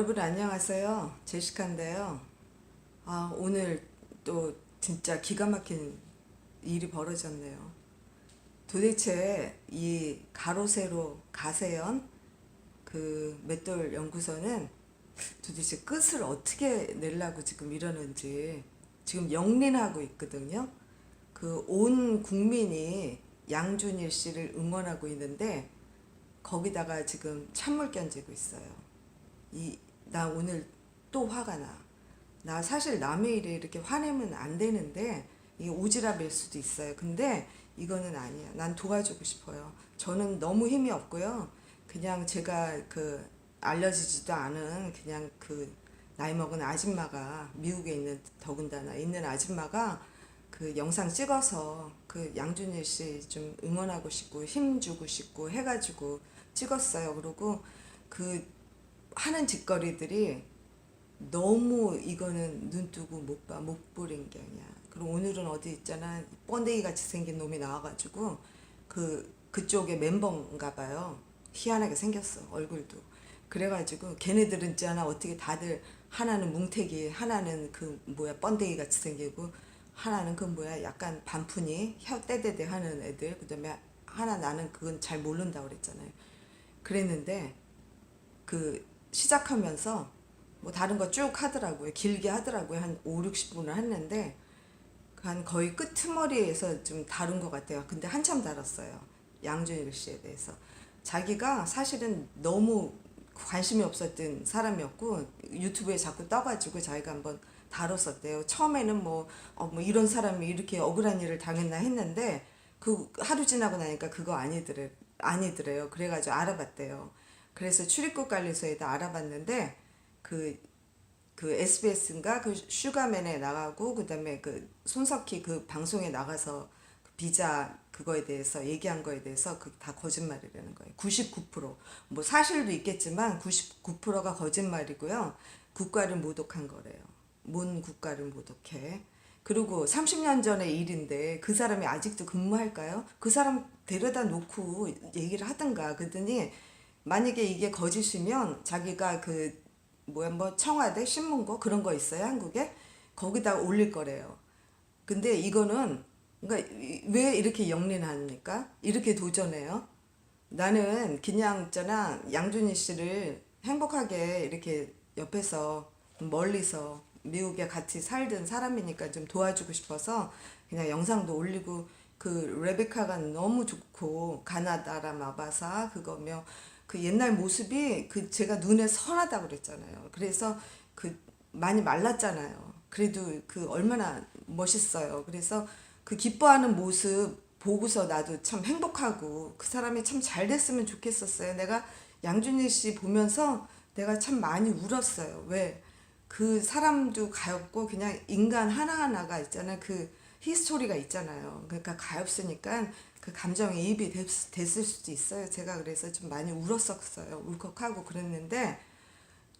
여러분 안녕하세요. 제시카인데요. 아, 오늘 또 진짜 기가 막힌 일이 벌어졌네요. 도대체 이 가로세로 가세연 그 맷돌 연구소는 도대체 끝을 어떻게 내려고 지금 이러는지 지금 영린하고 있거든요. 그 온 국민이 양준일 씨를 응원하고 있는데 거기다가 지금 찬물 견지고 있어요. 이 나 오늘 또 화가 나. 나 사실 남의 일에 이렇게 화내면 안 되는데 이게 오지랖일 수도 있어요. 근데 이거는 아니야. 난 도와주고 싶어요. 저는 너무 힘이 없고요. 그냥 제가 그 알려지지도 않은 그냥 그 나이 먹은 아줌마가 미국에 있는 더군다나 있는 아줌마가 그 영상 찍어서 그 양준일 씨 좀 응원하고 싶고 힘 주고 싶고 해가지고 찍었어요. 그리고 그 하는 짓거리들이 너무 이거는 눈 뜨고 못 봐, 못 보는 게 아니야. 그리고 오늘은 어디 있잖아. 번데기 같이 생긴 놈이 나와가지고 그, 그쪽에 멤버인가 봐요. 희한하게 생겼어, 얼굴도. 그래가지고 걔네들은 있잖아. 어떻게 다들 하나는 뭉태기, 하나는 그 뭐야, 번데기 같이 생기고 하나는 그 뭐야, 약간 반푼이 혀 떼대대 하는 애들. 그 다음에 하나 나는 그건 잘 모른다고 그랬잖아요. 그랬는데 그 시작하면서 뭐 다른 거 쭉 하더라고요. 길게 하더라고요. 한 5, 60분을 했는데 한 거의 끄트머리에서 좀 다룬 것 같아요. 근데 한참 다뤘어요. 양준일 씨에 대해서. 자기가 사실은 너무 관심이 없었던 사람이었고 유튜브에 자꾸 떠가지고 자기가 한번 다뤘었대요. 처음에는 뭐, 어, 뭐 이런 사람이 이렇게 억울한 일을 당했나 했는데 그 하루 지나고 나니까 그거 아니더래 아니더래요. 그래가지고 알아봤대요. 그래서 출입국 관리소에다 알아봤는데 그, 그 SBS인가 그 슈가맨에 나가고 그다음에 그 손석희 그 방송에 나가서 그 비자 그거에 대해서 얘기한 거에 대해서 그 다 거짓말이라는 거예요. 99%뭐 사실도 있겠지만 99%가 거짓말이고요. 국가를 모독한 거래요. 뭔 국가를 모독해? 그리고 30년 전의 일인데 그 사람이 아직도 근무할까요? 그 사람 데려다 놓고 얘기를 하든가 그랬더니 만약에 이게 거짓이면 자기가 그 뭐야 뭐 청와대 신문고 그런 거 있어요 한국에 거기다 올릴 거래요. 근데 이거는 그러니까 이- 왜 이렇게 영린합니까? 이렇게 도전해요? 나는 그냥 있잖아 양준희 씨를 행복하게 이렇게 옆에서 멀리서 미국에 같이 살던 사람이니까 좀 도와주고 싶어서 그냥 영상도 올리고 그 레베카가 너무 좋고 가나다라 마바사 그거며 그 옛날 모습이 그 제가 눈에 선하다고 그랬잖아요. 그래서 그 많이 말랐잖아요. 그래도 그 얼마나 멋있어요. 그래서 그 기뻐하는 모습 보고서 나도 참 행복하고 그 사람이 참 잘 됐으면 좋겠었어요. 내가 양준일 씨 보면서 내가 참 많이 울었어요. 왜? 그 사람도 가엾고 그냥 인간 하나하나가 있잖아요. 그 히스토리가 있잖아요. 그러니까 가엾으니까 그 감정에 입이 됐, 됐을 수도 있어요. 제가 그래서 좀 많이 울었었어요. 울컥하고 그랬는데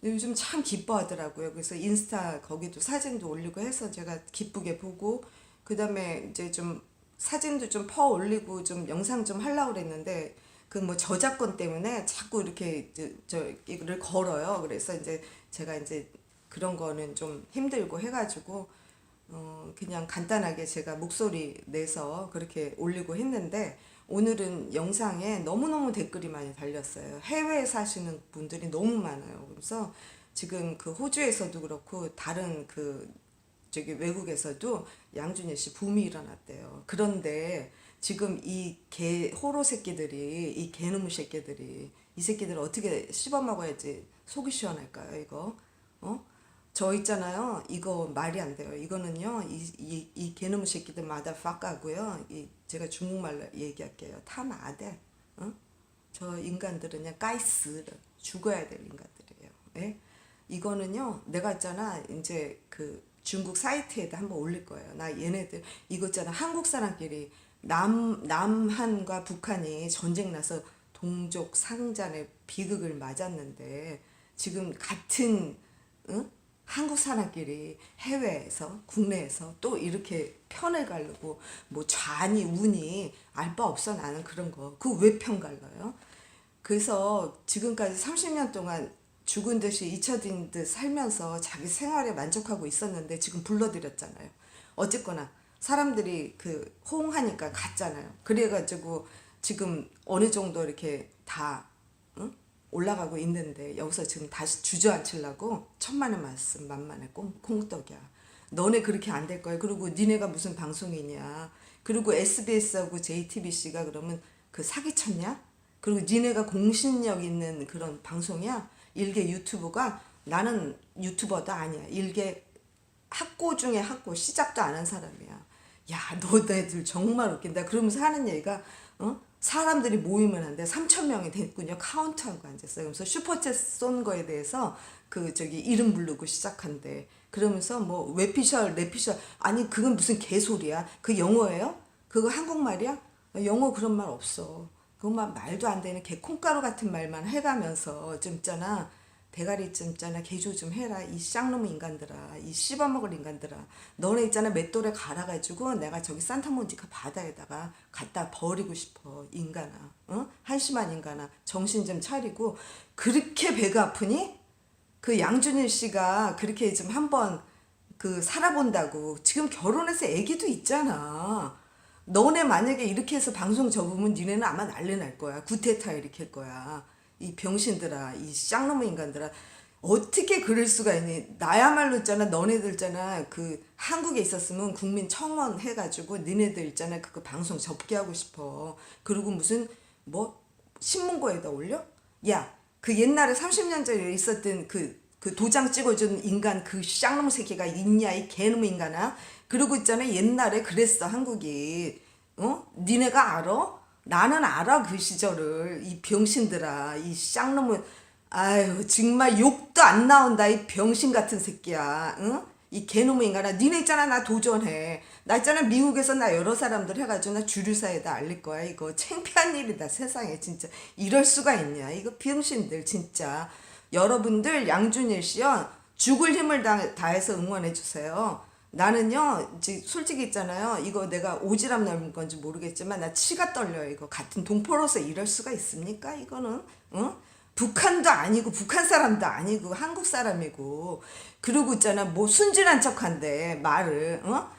요즘 참 기뻐하더라고요. 그래서 인스타 거기도 사진도 올리고 해서 제가 기쁘게 보고 그 다음에 이제 좀 사진도 좀 퍼 올리고 좀 영상 좀 하려고 그랬는데 그 뭐 저작권 때문에 자꾸 이렇게 저, 저 이거를 걸어요. 그래서 이제 제가 이제 그런 거는 좀 힘들고 해가지고 어 그냥 간단하게 제가 목소리 내서 그렇게 올리고 했는데 오늘은 영상에 너무너무 댓글이 많이 달렸어요. 해외에 사시는 분들이 너무 많아요. 그래서 지금 그 호주에서도 그렇고 다른 그 저기 외국에서도 양준일 씨 붐이 일어났대요. 그런데 지금 이 개 호로 새끼들이 이 개놈 새끼들이 이 새끼들 어떻게 씹어 먹어야지 속이 시원할까요? 이거 어? 저 있잖아요. 이거 말이 안 돼요. 이거는요. 이, 이, 이 개놈 새끼들 마다 팍가고요. 이 제가 중국말로 얘기할게요. 타마대. 어? 저 인간들은 그냥 까이스 죽어야 될 인간들이에요. 예? 이거는요. 내가 있잖아. 이제 그 중국 사이트에다 한번 올릴 거예요. 나 얘네들 이거 있잖아. 한국 사람끼리 남 남한과 북한이 전쟁 나서 동족 상잔의 비극을 맞았는데 지금 같은 응? 한국 사람끼리 해외에서 국내에서 또 이렇게 편을 가르고 뭐 좌니 우니 알 바 없어 나는 그런 거 그 왜 편 갈라요? 그래서 지금까지 30년 동안 죽은 듯이 잊혀진 듯 살면서 자기 생활에 만족하고 있었는데 지금 불러들였잖아요. 어쨌거나 사람들이 그 호응하니까 갔잖아요. 그래가지고 지금 어느 정도 이렇게 다 응? 올라가고 있는데 여기서 지금 다시 주저앉히려고 천만의 말씀 만만의 꽁, 콩떡이야. 너네 그렇게 안 될 거야. 그리고 니네가 무슨 방송이냐. 그리고 SBS하고 JTBC가 그러면 그 사기쳤냐? 그리고 니네가 공신력 있는 그런 방송이야. 일개 유튜브가 나는 유튜버도 아니야. 일개 학고 중에 학고 시작도 안 한 사람이야. 야, 너네들 정말 웃긴다. 그러면서 하는 얘기가 어? 사람들이 안 돼. 3천 명이 됐군요. 카운트하고 앉았어요. 그래서 슈퍼챗 쏜 거에 대해서 그 저기 이름 부르고 시작한대. 그러면서 뭐 웨피셜, 레피셜 아니 그건 무슨 개소리야. 그 영어예요? 그거 한국말이야? 영어 그런 말 없어. 그것만 말도 안 되는 개 콩가루 같은 말만 해가면서 좀 있잖아. 대가리 좀 있잖아 개조 좀 해라. 이 쌍놈 인간들아. 이 씹어먹을 인간들아. 너네 있잖아. 맷돌에 갈아가지고 내가 저기 산타모니카 바다에다가 갖다 버리고 싶어. 인간아. 어? 한심한 인간아. 정신 좀 차리고 그렇게 배가 아프니? 그 양준일 씨가 그렇게 좀 한번 그 살아본다고. 지금 결혼해서 애기도 있잖아. 너네 만약에 이렇게 해서 방송 접으면 니네는 아마 난리 날 거야. 구테타 일으킬 거야 이 병신들아 이 쌍놈의 인간들아 어떻게 그럴 수가 있니? 나야말로 있잖아 너네들 있잖아. 그 한국에 있었으면 국민 청원 해가지고 니네들 있잖아. 그거 방송 접게 하고 싶어. 그리고 무슨 뭐 신문고에다 올려? 야 그 옛날에 30년 전에 있었던 그그 도장 찍어준 인간 그 쌍놈 새끼가 있냐 이 개놈 인간아? 그리고 있잖아 옛날에 그랬어 한국이. 어? 니네가 알아 나는 알아 그 시절을. 이 병신들아 이 쌍놈은. 아유 정말 욕도 안 나온다 이 병신 같은 새끼야 응? 이 개놈의 인간아 니네 있잖아 나 도전해. 나 있잖아 미국에서 나 여러 사람들 해가지고 나 주류사에다 알릴 거야 이거. 창피한 일이다 세상에 진짜. 이럴 수가 있냐 이거 병신들 진짜. 여러분들 양준일 씨요 죽을 힘을 다, 다해서 응원해 주세요 나는요 솔직히 있잖아요. 이거 내가 오지랖 넓은 건지 모르겠지만 나 치가 떨려요 이거. 같은 동포로서 이럴 수가 있습니까 이거는? 응? 북한도 아니고 북한 사람도 아니고 한국 사람이고. 그러고 있잖아. 뭐 순진한 척 한데 말을. 어?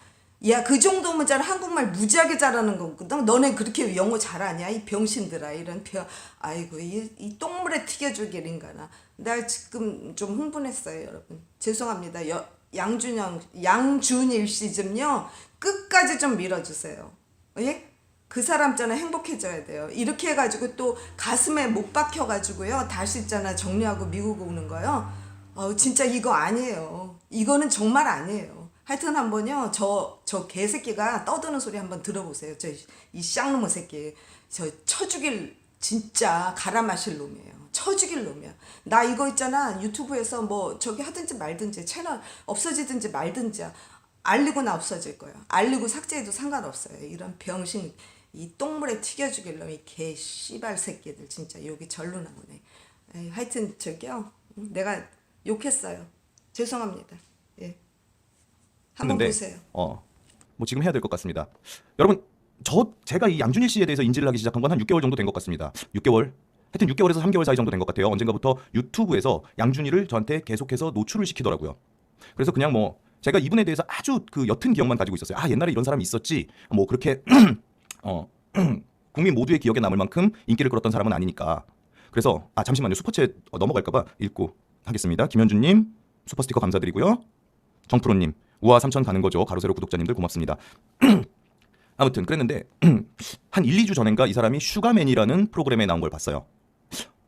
야그 정도면 잖아 한국말 무지하게 잘하는 거거든 너네 그렇게 영어 잘하냐? 이 병신들아 이런 병. 아이고 이, 이 똥물에 튀겨주길 인가나. 나 지금 좀 흥분했어요 여러분. 죄송합니다. 여, 양준영 양준일 씨 좀요 끝까지 좀 밀어주세요 예? 그 사람 있잖아 행복해져야 돼요. 이렇게 해가지고 또 가슴에 못 박혀가지고요. 다시 있잖아 정리하고 미국 오는 거요. 어 진짜 이거 아니에요. 이거는 정말 아니에요. 하여튼 한번요 저 저 개새끼가 떠드는 소리 한번 들어보세요. 저 이 쌍놈의 새끼 저 쳐죽일 진짜 갈아 마실 놈이에요. 쳐죽일 놈이야. 나 이거 있잖아 유튜브에서 뭐 저기 하든지 말든지 채널 없어지든지 말든지 알리고 나 없어질 거야. 알리고 삭제해도 상관없어요. 이런 병신 이 똥물에 튀겨주길 놈이 개 씨발 새끼들 진짜 여기 절로 나오네. 에이, 하여튼 저기요 음, 내가 욕했어요. 죄송합니다. 예. 한번 했는데, 보세요. 어, 뭐 지금 해야 될 것 같습니다. 여러분, 저 제가 이 양준일 씨에 대해서 인지를 하기 시작한 건 한 6개월 정도 된 것 같습니다. 6개월. 하여튼 6개월에서 3개월 사이 정도 된 것 같아요. 언젠가부터 유튜브에서 양준일을 저한테 계속해서 노출을 시키더라고요. 그래서 그냥 뭐 제가 이분에 대해서 아주 그 옅은 기억만 가지고 있었어요. 아 옛날에 이런 사람이 있었지. 뭐 그렇게 어 국민 모두의 기억에 남을 만큼 인기를 끌었던 사람은 아니니까. 그래서 아 잠시만요 슈퍼챗 어, 넘어갈까봐 읽고 하겠습니다. 김현준님 슈퍼 스티커 감사드리고요. 정프로님 우아 삼천 가는 거죠. 가로세로 구독자님들 고맙습니다. 아무튼 그랬는데 한 1, 2주 전인가 이 사람이 슈가맨이라는 프로그램에 나온 걸 봤어요.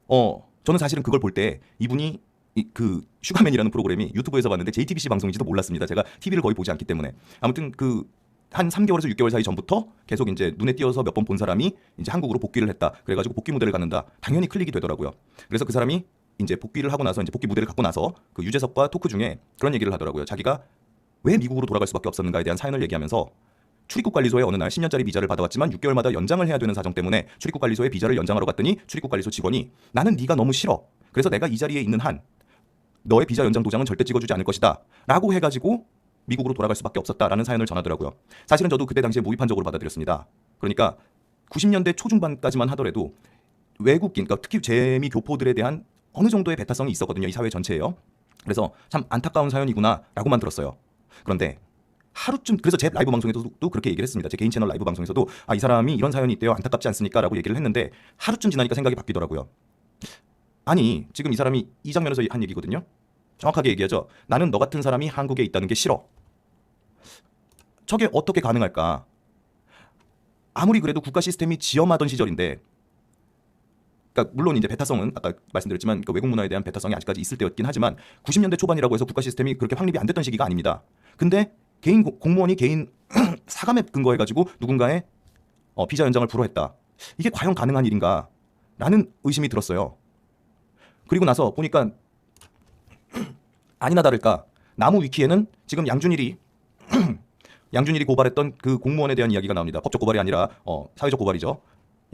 어 저는 사실은 그걸 볼 때 이분이 이, 그 슈가맨이라는 프로그램이 유튜브에서 봤는데 JTBC 방송인지도 몰랐습니다. 제가 TV를 거의 보지 않기 때문에 아무튼 그 한 3개월에서 6개월 사이 전부터 계속 이제 눈에 띄어서 몇 번 본 사람이 이제 한국으로 복귀를 했다. 그래가지고 복귀 무대를 갖는다. 당연히 클릭이 되더라고요. 그래서 그 사람이 이제 복귀를 하고 나서 이제 복귀 무대를 갖고 나서 그 유재석과 토크 중에 그런 얘기를 하더라고요. 자기가 왜 미국으로 돌아갈 수밖에 없었는가에 대한 사연을 얘기하면서 출입국 관리소에 어느 날 10년짜리 비자를 받아왔지만 6개월마다 연장을 해야 되는 사정 때문에 출입국 관리소에 비자를 연장하러 갔더니 출입국 관리소 직원이 나는 네가 너무 싫어. 그래서 내가 이 자리에 있는 한 너의 비자 연장 도장은 절대 찍어주지 않을 것이다. 라고 해가지고 미국으로 돌아갈 수밖에 없었다라는 사연을 전하더라고요. 사실은 저도 그때 당시에 무비판적으로 받아들였습니다. 그러니까 90년대 초중반까지만 하더라도 외국인, 그러니까 특히 재미 교포들에 대한 어느 정도의 배타성이 있었거든요. 이 사회 전체에요. 그래서 참 안타까운 사연이구나라고만 들었어요. 그런데 하루쯤 그래서 제 라이브 방송에서도 또 그렇게 얘기를 했습니다. 제 개인 채널 라이브 방송에서도 아 이 사람이 이런 사연이 있대요. 안타깝지 않습니까?라고 얘기를 했는데 하루쯤 지나니까 생각이 바뀌더라고요. 아니 지금 이 사람이 이 장면에서 한 얘기거든요. 정확하게 얘기하죠. 나는 너 같은 사람이 한국에 있다는 게 싫어. 저게 어떻게 가능할까? 아무리 그래도 국가 시스템이 지엄하던 시절인데 그러니까 물론 이제 배타성은 아까 말씀드렸지만 그 외국 문화에 대한 배타성이 아직까지 있을 때였긴 하지만 90년대 초반이라고 해서 국가 시스템이 그렇게 확립이 안 됐던 시기가 아닙니다. 근데 개인 고- 공무원이 개인 사감에 근거해 가지고 누군가의 어, 비자 연장을 불허했다. 이게 과연 가능한 일인가? 라는 의심이 들었어요. 그리고 나서 보니까 아니나 다를까 나무 위키에는 지금 양준일이 양준일이 고발했던 그 공무원에 대한 이야기가 나옵니다. 법적 고발이 아니라 어, 사회적 고발이죠.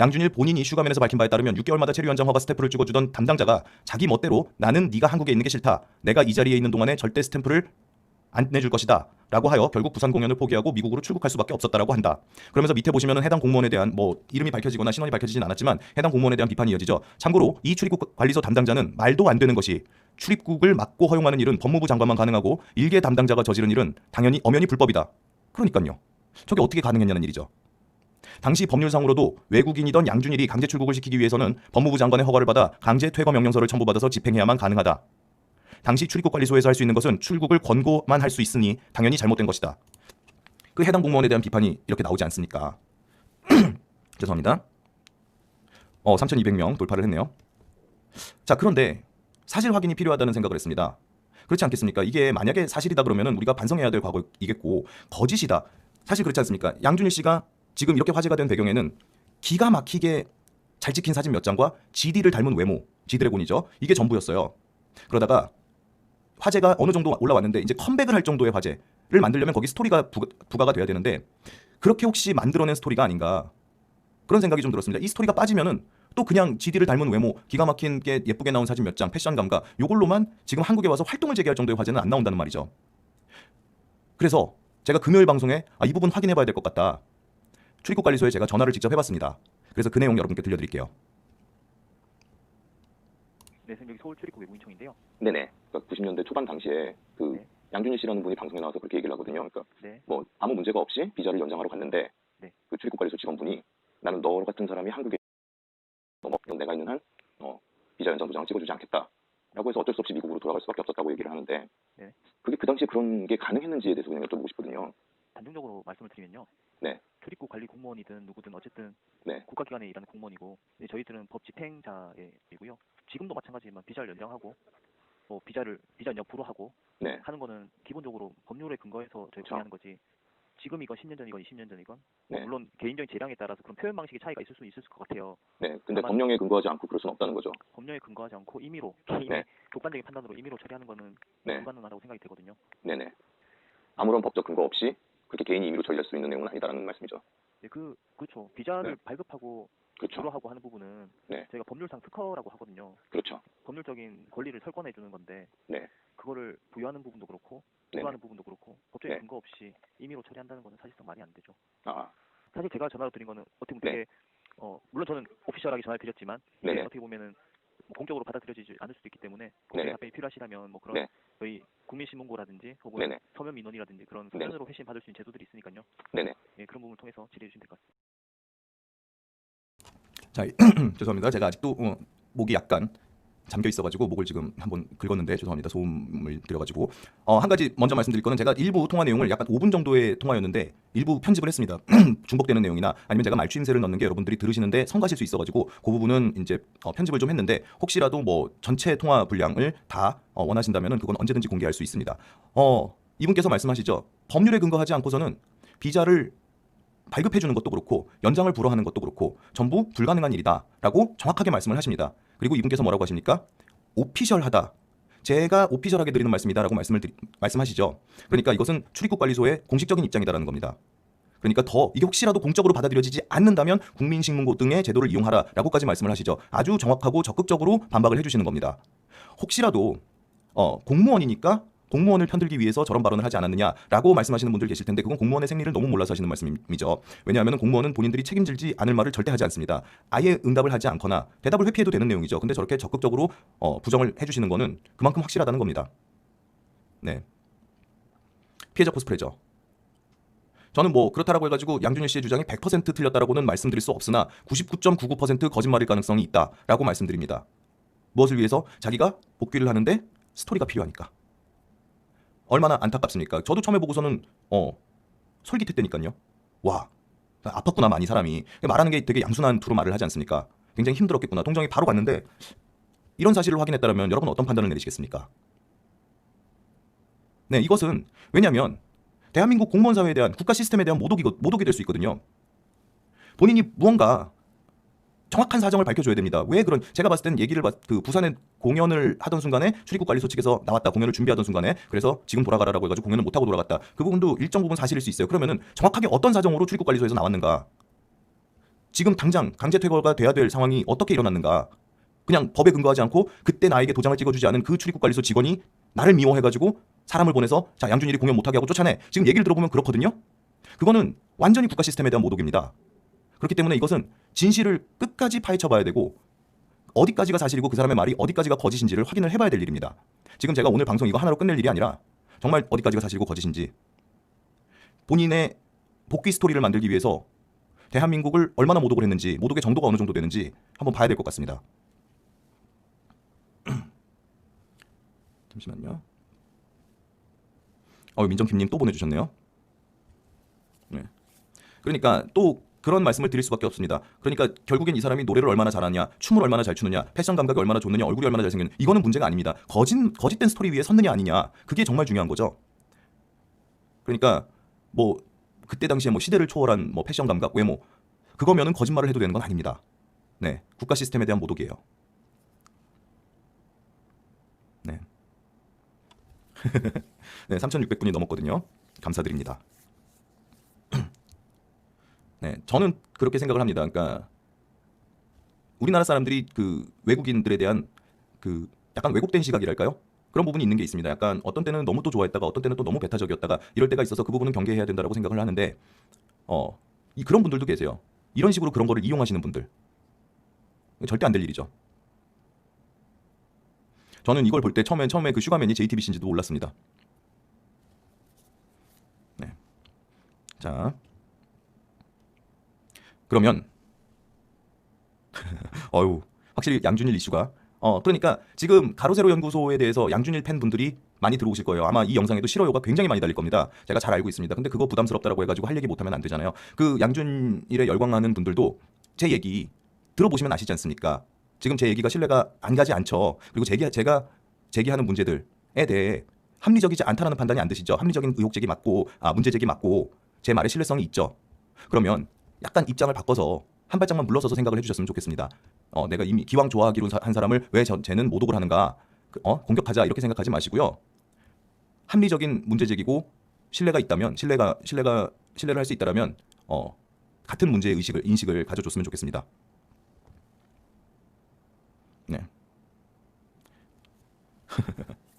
양준일 본인이 슈가맨에서 밝힌 바에 따르면 6개월마다 체류 연장 허가 스탬프를 찍어주던 담당자가 자기 멋대로 나는 네가 한국에 있는 게 싫다. 내가 이 자리에 있는 동안에 절대 스탬프를 안 내줄 것이다. 라고 하여 결국 부산 공연을 포기하고 미국으로 출국할 수밖에 없었다라고 한다. 그러면서 밑에 보시면은 해당 공무원에 대한 뭐 이름이 밝혀지거나 신원이 밝혀지진 않았지만 해당 공무원에 대한 비판이 이어지죠. 참고로 이 출입국 관리소 담당자는 말도 안 되는 것이 출입국을 막고 허용하는 일은 법무부 장관만 가능하고 일개 담당자가 저지른 일은 당연히 엄연히 불법이다. 그러니까요. 저게 어떻게 가능했냐는 일이죠. 당시 법률상으로도 외국인이던 양준일이 강제 출국을 시키기 위해서는 법무부 장관의 허가를 받아 강제 퇴거 명령서를 첨부받아서 집행해야만 가능하다. 당시 출입국 관리소에서 할 수 있는 것은 출국을 권고만 할 수 있으니 당연히 잘못된 것이다. 그 해당 공무원에 대한 비판이 이렇게 나오지 않습니까? 죄송합니다. 어, 3,200명 돌파를 했네요. 자, 그런데 사실 확인이 필요하다는 생각을 했습니다. 그렇지 않겠습니까? 이게 만약에 사실이다 그러면은 우리가 반성해야 될 과거이겠고 거짓이다. 사실 그렇지 않습니까? 양준일 씨가 지금 이렇게 화제가 된 배경에는 기가 막히게 잘 찍힌 사진 몇 장과 GD를 닮은 외모, G드래곤이죠. 이게 전부였어요. 그러다가 화제가 어느 정도 올라왔는데 이제 컴백을 할 정도의 화제를 만들려면 거기 스토리가 부, 부과가 돼야 되는데 그렇게 혹시 만들어낸 스토리가 아닌가 그런 생각이 좀 들었습니다. 이 스토리가 빠지면은 또 그냥 GD를 닮은 외모, 기가 막힌 게 예쁘게 나온 사진 몇 장, 패션 감각 요걸로만 지금 한국에 와서 활동을 재개할 정도의 화제는 안 나온다는 말이죠. 그래서 제가 금요일 방송에 아, 이 부분 확인해봐야 될 것 같다. 출입국 관리소에 제가 전화를 직접 해봤습니다. 그래서 그 내용 여러분께 들려드릴게요. 네, 여기 서울 출입국 외국인청인데요. 네네. 그러니까 90년대 초반 당시에 그 네. 양준일 씨라는 분이 방송에 나와서 그렇게 얘기를 하거든요. 그러니까 네, 뭐 아무 문제가 없이 비자를 연장하러 갔는데 네. 그 출입국관리소 직원분이 나는 너 같은 사람이 한국에 뭐 내가 있는 한 어, 비자 연장 도장을 찍어주지 않겠다. 라고 해서 어쩔 수 없이 미국으로 돌아갈 수밖에 없었다고 얘기를 하는데 네. 그게 그 당시에 그런 게 가능했는지에 대해서 그냥 여쭤보고 싶거든요. 단정적으로 말씀을 드리면요. 네. 출입국 관리 공무원이든 누구든 어쨌든 네. 국가기관에 일하는 공무원이고 네, 저희들은 법 집행자이고요. 지금도 마찬가지지만 비자를 연장하고 뭐 비자를 비자 연장 불허하고 네. 하는 거는 기본적으로 법률에 근거해서 저희 그렇죠. 하는 거지. 지금 이건 10년 전이건 20년 전이건 뭐 네. 물론 개인적인 재량에 따라서 그런 표현 방식의 차이가 있을 수 있을 것 같아요. 네. 근데 법령에 근거하지 않고 그럴 수는 없다는 거죠. 법령에 근거하지 않고 임의로 개인의 네. 객관적인 판단으로 임의로 처리하는 거는 네. 불가능하다고 생각이 되거든요. 네네. 아무런 법적 근거 없이 그렇게 개인이 임의로 처리할 수 있는 내용은 아니다라는 말씀이죠. 네, 그 그렇죠. 비자를 네. 발급하고 그렇죠. 불허하고 하는 부분은 네. 저희가 법률상 특허라고 하거든요. 그렇죠. 법률적인 권리를 설권해 주는 건데 네. 그거를 부여하는 부분도 그렇고 네네. 부여하는 부분도 그렇고 법적인 네. 근거 없이 임의로 처리한다는 거는 사실상 말이 안 되죠. 아, 사실 제가 전화를 드린 거는 어떻게 보면 네. 되게 어 물론 저는 오피셜하게 전화를 드렸지만. 어떻게 보면은 뭐 공적으로 받아들여지지 않을 수도 있기 때문에 네네. 답변이 필요하시다면 뭐 그런 네. 저희 국민신문고라든지 혹은. 서면 민원이라든지 그런. 서면으로 회신 받을 수 있는 제도들이 있으니까요. 네네. 예, 그런 부분을 통해서 질의해 주시면 될 것 같습니다. 자, 죄송합니다. 제가 아직도 어, 목이 약간 잠겨 있어가지고 목을 지금 한번 긁었는데 죄송합니다. 소음을 들여가지고 어, 한 가지 먼저 말씀드릴 거는 제가 일부 통화 내용을 약간 5분 정도의 통화였는데 일부 편집을 했습니다. 중복되는 내용이나 아니면 제가 말추임새를 넣는 게 여러분들이 들으시는데 성가실 수 있어가지고 그 부분은 이제 어, 편집을 좀 했는데 혹시라도 뭐 전체 통화 분량을 다 어, 원하신다면은 그건 언제든지 공개할 수 있습니다. 어, 이분께서 말씀하시죠. 법률에 근거하지 않고서는 비자를 발급해 주는 것도 그렇고 연장을 불허하는 것도 그렇고 전부 불가능한 일이다라고 정확하게 말씀을 하십니다. 그리고 이분께서 뭐라고 하십니까? 오피셜하다. 제가 오피셜하게 드리는 말씀이다라고 말씀을 드리, 말씀하시죠. 그러니까 이것은 출입국 관리소의 공식적인 입장이다라는 겁니다. 그러니까 더 이게 혹시라도 공적으로 받아들여지지 않는다면 국민신문고 등의 제도를 이용하라라고까지 말씀을 하시죠. 아주 정확하고 적극적으로 반박을 해주시는 겁니다. 혹시라도 어, 공무원이니까 공무원을 편들기 위해서 저런 발언을 하지 않았느냐라고 말씀하시는 분들 계실 텐데 그건 공무원의 생리를 너무 몰라서 하시는 말씀이죠. 왜냐하면 공무원은 본인들이 책임질지 않을 말을 절대 하지 않습니다. 아예 응답을 하지 않거나 대답을 회피해도 되는 내용이죠. 근데 저렇게 적극적으로 어, 부정을 해주시는 거는 그만큼 확실하다는 겁니다. 네. 피해자 코스프레죠. 저는 뭐 그렇다라고 해가지고 양준일 씨의 주장이 100% 틀렸다라고는 말씀드릴 수 없으나 99.99% 거짓말일 가능성이 있다라고 말씀드립니다. 무엇을 위해서 자기가 복귀를 하는데 스토리가 필요하니까. 얼마나 안타깝습니까? 저도 처음에 보고서는 어 솔깃했다니까요. 와 아팠구나 많이 사람이 말하는 게 되게 양순한 투로 말을 하지 않습니까? 굉장히 힘들었겠구나. 동정이 바로 갔는데 이런 사실을 확인했다면 여러분 어떤 판단을 내리시겠습니까? 네, 이것은 왜냐하면 대한민국 공무원 사회에 대한 국가 시스템에 대한 모독이 모독이 될 수 있거든요. 본인이 무언가 정확한 사정을 밝혀줘야 됩니다. 왜 그런 제가 봤을 땐 얘기를 봤, 그 부산에 공연을 하던 순간에 출입국 관리소 측에서 나왔다 공연을 준비하던 순간에 그래서 지금 돌아가라라고 해가지고 공연을 못 하고 돌아갔다. 그 부분도 일정 부분 사실일 수 있어요. 그러면은 정확하게 어떤 사정으로 출입국 관리소에서 나왔는가? 지금 당장 강제 퇴거가 돼야 될 상황이 어떻게 일어났는가? 그냥 법에 근거하지 않고 그때 나에게 도장을 찍어주지 않은 그 출입국 관리소 직원이 나를 미워해가지고 사람을 보내서 자 양준일이 공연 못하게 하고 쫓아내. 지금 얘기를 들어보면 그렇거든요. 그거는 완전히 국가 시스템에 대한 모독입니다. 그렇기 때문에 이것은 진실을 끝까지 파헤쳐 봐야 되고 어디까지가 사실이고 그 사람의 말이 어디까지가 거짓인지를 확인을 해봐야 될 일입니다. 지금 제가 오늘 방송 이거 하나로 끝낼 일이 아니라 정말 어디까지가 사실이고 거짓인지 본인의 복귀 스토리를 만들기 위해서 대한민국을 얼마나 모독을 했는지 모독의 정도가 어느 정도 되는지 한번 봐야 될 것 같습니다. 잠시만요. 어 민정킴님 또 보내주셨네요. 네. 그러니까 또 그런 말씀을 드릴 수밖에 없습니다. 그러니까 결국엔 이 사람이 노래를 얼마나 잘하냐, 춤을 얼마나 잘 추느냐, 패션 감각이 얼마나 좋느냐, 얼굴이 얼마나 잘생겼냐 이거는 문제가 아닙니다. 거짓 거짓된 스토리 위에 섰느냐 아니냐 그게 정말 중요한 거죠. 그러니까 뭐 그때 당시에 뭐 시대를 초월한 뭐 패션 감각, 외모 그거면은 거짓말을 해도 되는 건 아닙니다. 네, 국가 시스템에 대한 모독이에요. 네. 네, 3,600분이 넘었거든요. 감사드립니다. 네, 저는 그렇게 생각을 합니다. 그러니까 우리나라 사람들이 그 외국인들에 대한 그 약간 왜곡된 시각이랄까요? 그런 부분이 있는 게 있습니다. 약간 어떤 때는 너무 또 좋아했다가 어떤 때는 또 너무 배타적이었다가 이럴 때가 있어서 그 부분은 경계해야 된다라고 생각을 하는데 어, 이 그런 분들도 계세요. 이런 식으로 그런 거를 이용하시는 분들. 절대 안 될 일이죠. 저는 이걸 볼 때 처음에 처음에 그 슈가맨이 JTBC인지도 몰랐습니다. 네. 자. 그러면 어유 확실히 양준일 이슈가 어 그러니까 지금 가로세로 연구소에 대해서 양준일 팬분들이 많이 들어오실 거예요. 아마 이 영상에도 싫어요가 굉장히 많이 달릴 겁니다. 제가 잘 알고 있습니다. 근데 그거 부담스럽다라고 해가지고 할 얘기 못하면 안 되잖아요. 그 양준일에 열광하는 분들도 제 얘기 들어보시면 아시지 않습니까? 지금 제 얘기가 신뢰가 안 가지 않죠. 그리고 제기, 제가 제기하는 문제들에 대해 합리적이지 않다라는 판단이 안 드시죠. 합리적인 의혹 제기 맞고 아, 문제 제기 맞고 제 말에 신뢰성이 있죠. 그러면 약간 입장을 바꿔서 한 발짝만 물러서서 생각을 해주셨으면 좋겠습니다. 어, 내가 이미 기왕 좋아하기로 사- 한 사람을 왜 저, 쟤는 모독을 하는가? 그, 어, 공격하자 이렇게 생각하지 마시고요. 합리적인 문제 제기고 신뢰가 있다면 신뢰가 신뢰가 신뢰를 할 수 있다라면 어, 같은 문제 의식을 인식을 가져줬으면 좋겠습니다. 네.